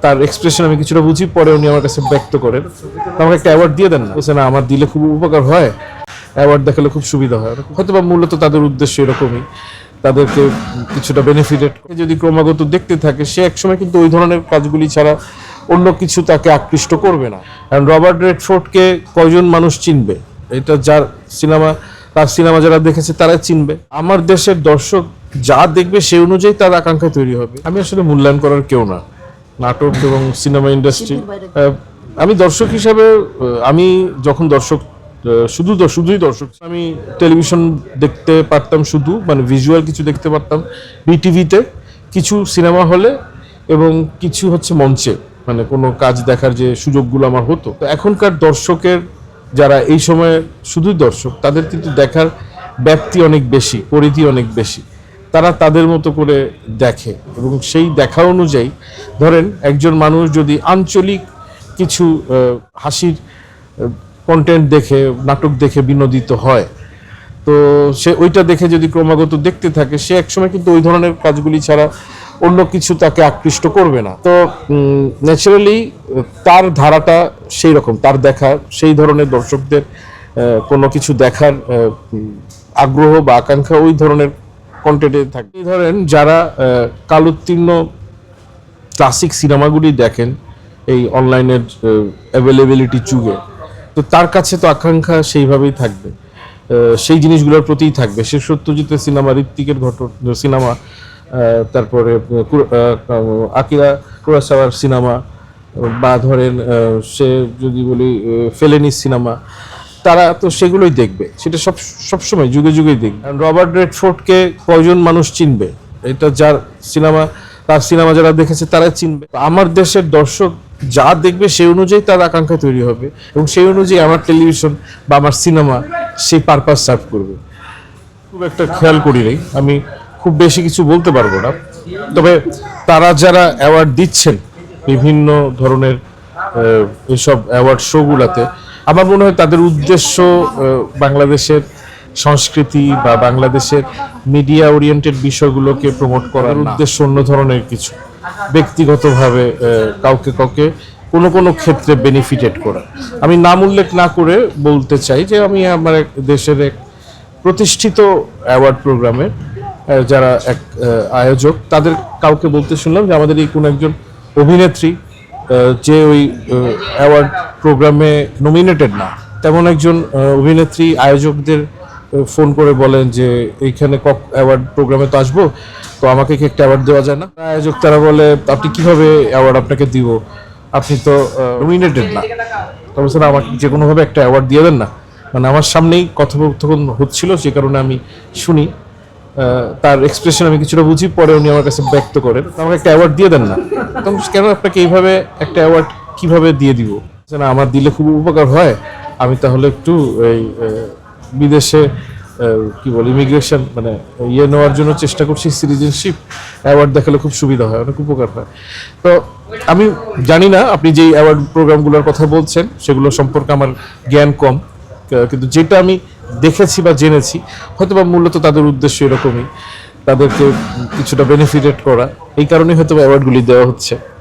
তার এক্সপ্রেশন আমি কিছুটা বুঝি, পরে উনি আমার কাছে ব্যক্ত করেন। আমাকে একটা অ্যাওয়ার্ড দিয়ে দেন না? বলছে, না, আমার দিলে খুব উপকার হয়। অ্যাওয়ার্ড দেখালে খুব সুবিধা হয়। হয়তো বা মূলত তাদের উদ্দেশ্য এরকমই। তাদেরকে কিছুটা বেনিফিটেড যদি ক্রমাগত দেখতে থাকে, সে একসময় কিন্তু ওই ধরনের কাজগুলি ছাড়া অন্য কিছু তাকে আকৃষ্ট করবে না। কারণ রবার্ট রেডফোর্ডকে কয়জন মানুষ চিনবে? এটা যার সিনেমা, তার সিনেমা যারা দেখেছে তারা চিনবে। আমার দেশের দর্শক যা দেখবে সেই অনুযায়ী তার আকাঙ্ক্ষা তৈরি হবে। আমি আসলে মূল্যায়ন করার কেউ না। নাটক এবং সিনেমা ইন্ডাস্ট্রি। আমি দর্শক হিসাবে আমি যখন দর্শক শুধু শুধুই দর্শক আমি টেলিভিশন দেখতে পারতাম শুধু মানে ভিজুয়াল কিছু দেখতে পারতাম বিটিভিতে কিছু সিনেমা হলে এবং কিছু হচ্ছে মঞ্চে মানে কোনো কাজ দেখার যে সুযোগগুলো আমার হতো। তো এখনকার দর্শকের যারা এই সময়ে শুধুই দর্শক তাদের কিন্তু দেখার ব্যাপ্তি অনেক বেশি পরিধি অনেক বেশি। তারা তাদের মতো করে দেখে এবং সেই দেখা অনুযায়ী ধরেন একজন মানুষ যদি আঞ্চলিক কিছু হাসির কন্টেন্ট দেখে, নাটক দেখে বিনোদিত হয়, তো সে ওইটা দেখে যদি ক্রমাগত দেখতে থাকে, সে একসময় কিন্তু ওই ধরনের কাজগুলি ছাড়া অন্য কিছু তাকে আকৃষ্ট করবে না। তো ন্যাচারালি তার ধারাটা সেই রকম তার দেখা, সেই ধরনের দর্শকদের কোনো কিছু দেখার আগ্রহ বা আকাঙ্ক্ষা ওই ধরনের কন্টেন্টে থাকে ধরেন যারা কালোত্তীর্ণ ক্লাসিক সিনেমাগুলি দেখেন, এই অনলাইনের অ্যাভেলেবিলিটি যুগে, তো তার কাছে তো আকাঙ্ক্ষা সেইভাবেই থাকবে। সেই জিনিসগুলোর প্রতিই থাকবে। সে সত্যজিতের সিনেমা ঋত্বিকের ঘটন সিনেমা তারপরে আকিরা কুরাসাওয়ার সিনেমা বা ধরেন সে যদি বলি ফেলেনি সিনেমা তারা তো সেগুলোই দেখবে। সেটা সব সবসময় যুগে যুগেই দেখবে। রবার্ট রেডফোর্ডকে কয়জন মানুষ চিনবে? এটা যার সিনেমা তার সিনেমা যারা দেখেছে তারা চিনবে। আমার দেশের দর্শক যা দেখবে সেই অনুযায়ী তার আকাঙ্ক্ষা তৈরি হবে এবং সেই অনুযায়ী আমার টেলিভিশন বা আমার সিনেমা সেই পারপাস সার্ভ করবে। খুব একটা খেয়াল করি নাই। আমি খুব বেশি কিছু বলতে পারব না। তবে তারা যারা অ্যাওয়ার্ড দিচ্ছেন বিভিন্ন ধরনের আহ, এইসব অ্যাওয়ার্ড শোগুলাতে আমার মনে হয় তাদের উদ্দেশ্য বাংলাদেশের সংস্কৃতি বা বাংলাদেশের মিডিয়া ওরিয়েন্টেড বিষয়গুলোকে প্রমোট করার উদ্দেশ্য অন্য ধরনের কিছু। ব্যক্তিগতভাবে কাউকে কাউকে কোনো কোনো ক্ষেত্রে বেনিফিটেড করা। আমি নাম উল্লেখ না করে বলতে চাই যে আমি আমার এক দেশের এক প্রতিষ্ঠিত অ্যাওয়ার্ড প্রোগ্রামের যারা এক আয়োজক তাদের কাউকে বলতে শুনলাম যে আমাদের এই কোনো একজন অভিনেত্রী যে ওই অ্যাওয়ার্ড প্রোগ্রামে নমিনেটেড না। তেমন একজন অভিনেত্রী, আয়োজকদের ফোন করে বলেন যে, এইখানে কক অ্যাওয়ার্ড প্রোগ্রামে তো আসব, তো আমাকে কি একটা অ্যাওয়ার্ড দেওয়া যায় না? আয়োজক তারা বলে, আপনি কীভাবে অ্যাওয়ার্ড আপনাকে দিব? আপনি তো নমিনেটেড না। তবে স্যার আমাকে যে কোনোভাবে একটা অ্যাওয়ার্ড দিয়ে দেন না। মানে আমার সামনেই কথোপকথন হচ্ছিল সে কারণে আমি শুনি। তার এক্সপ্রেশন আমি কিছুটা বুঝি, পরে উনি আমার কাছে ব্যক্ত করেন। আমাকে একটা অ্যাওয়ার্ড দিয়ে দেন না। তখন কেন আপনাকে এইভাবে একটা অ্যাওয়ার্ড কীভাবে দিয়ে দিব? না, আমার দিলে খুব উপকার হয়। আমি তাহলে একটু এই বিদেশে কি বল ইমিগ্রেশন মানে ইয়ে নেওয়ার জন্য চেষ্টা করছি সিটিজেনশিপ অ্যাওয়ার্ড দেখালে খুব সুবিধা হয়, অনেক উপকার হয়। তো আমি জানি না, আপনি যেই অ্যাওয়ার্ড প্রোগ্রামগুলোর কথা বলছেন, সেগুলো সম্পর্কে আমার জ্ঞান কম। কিন্তু যেটা আমি দেখেছি বা জেনেছি হয়তো বা মূলত তাদের উদ্দেশ্য এরকমই, তাদেরকে কিছুটা বেনিফিটেড করা। এই কারণেই হয়তো অ্যাওয়ার্ডগুলি দেওয়া হচ্ছে।